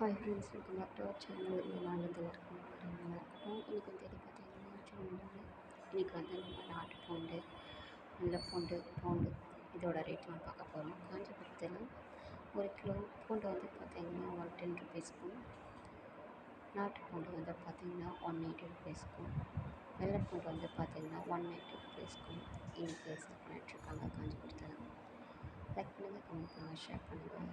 Hi friends welcome back to our channel. விமானத்தில் இருக்கும் நல்லா இருக்கும் இன்றைக்கி எது பார்த்தீங்கன்னா ஜூன் மூணு இன்றைக்கி வந்து நம்ம நாட்டு பூண்டு நல்ல பூண்டு பூண்டு. இதோட ரேட்லாம் பார்க்க போகிறோம் காஞ்சிபுரத்தில் ஒரு கிலோ பூண்டு வந்து பார்த்திங்கன்னா ஒன் டென் ருபீஸ்க்கும் நாட்டு பூண்டு வந்து பார்த்திங்கன்னா ஒன் எயிட்டி ருபீஸ்க்கும் வெள்ளை பூண்டு வந்து பார்த்திங்கன்னா ஒன் எயிட்டி ருபீஸ்க்கும் இன்றைக்கி சேல் பண்ணிகிட்ருக்காங்க காஞ்சிபுரத்தில் லைக் பண்ணுங்கள் கமெண்ட் பண்ணுங்கள் ஷேர் பண்ணுங்கள்